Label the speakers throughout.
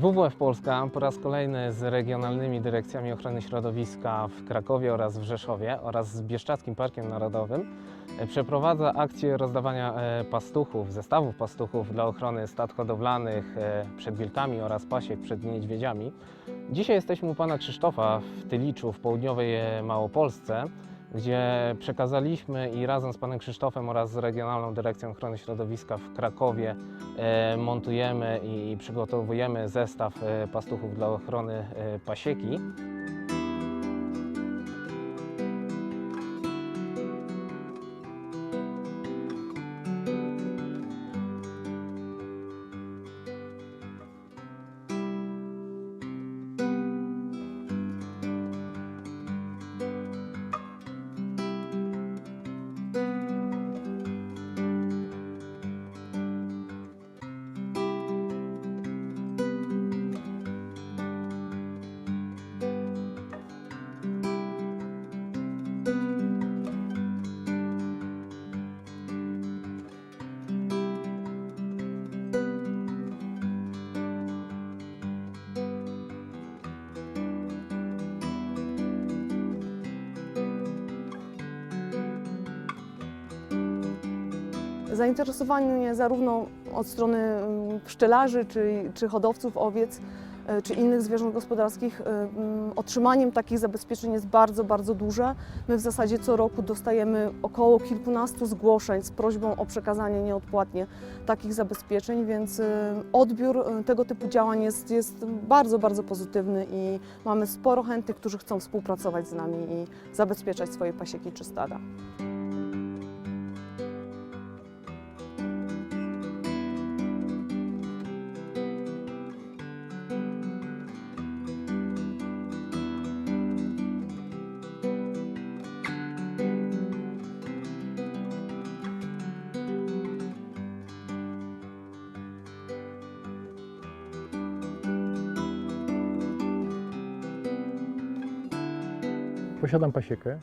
Speaker 1: WWF Polska po raz kolejny z regionalnymi dyrekcjami ochrony środowiska w Krakowie oraz w Rzeszowie oraz z Bieszczadzkim Parkiem Narodowym e, przeprowadza akcję rozdawania e, pastuchów, zestawów pastuchów dla ochrony stad hodowlanych e, przed wilkami oraz pasiek przed niedźwiedziami. Dzisiaj jesteśmy u pana Krzysztofa w Tyliczu w południowej Małopolsce, gdzie przekazaliśmy i razem z panem Krzysztofem oraz z Regionalną Dyrekcją Ochrony Środowiska w Krakowie montujemy i przygotowujemy zestaw e, pastuchów dla ochrony e, pasieki.
Speaker 2: Zainteresowanie zarówno od strony mm, pszczelarzy czy, czy hodowców owiec, e, czy innych zwierząt gospodarskich, e, mm, otrzymaniem takich zabezpieczeń jest bardzo, bardzo duże. My w zasadzie co roku dostajemy około kilkunastu zgłoszeń z prośbą o przekazanie nieodpłatnie takich zabezpieczeń, więc e, odbiór tego typu działań jest, jest bardzo, bardzo pozytywny i mamy sporo chętnych, którzy chcą współpracować z nami i zabezpieczać swoje pasieki czy stada.
Speaker 3: Posiadam pasiekę e,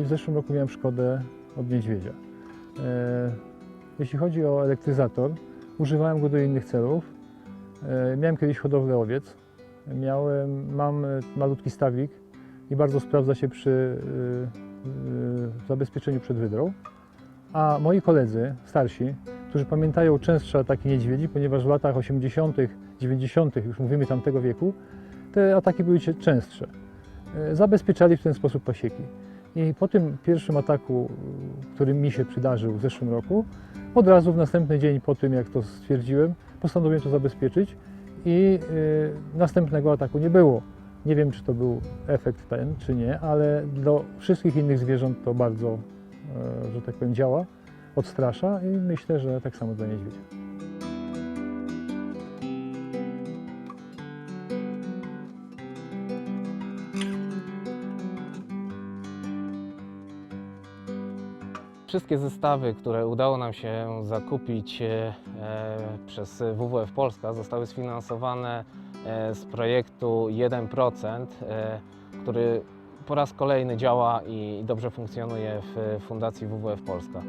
Speaker 3: i w zeszłym roku miałem szkodę od niedźwiedzia. E, Jeśli chodzi o elektryzator, używałem go do innych celów. E, Miałem kiedyś hodowlę owiec. Miałem, mam malutki stawik i bardzo sprawdza się przy zabezpieczeniu przed wydrą. A moi koledzy, starsi, którzy pamiętają częstsze ataki niedźwiedzi, ponieważ w latach 80., 90., już mówimy tamtego wieku, te ataki były częstsze zabezpieczali w ten sposób pasieki. I po tym pierwszym ataku, y, który mi się przydarzył w zeszłym roku, od razu w następny dzień po tym, jak to stwierdziłem, postanowiłem to zabezpieczyć i y, następnego ataku nie było. Nie wiem, czy to był efekt ten, czy nie, ale dla wszystkich innych zwierząt to bardzo, e, że tak powiem, działa, odstrasza i myślę, że tak samo dla niedźwiedzia.
Speaker 1: Wszystkie zestawy, które udało nam się zakupić e, przez WWF Polska, zostały sfinansowane e, z projektu 1%, e, który po raz kolejny działa i dobrze funkcjonuje w Fundacji WWF Polska.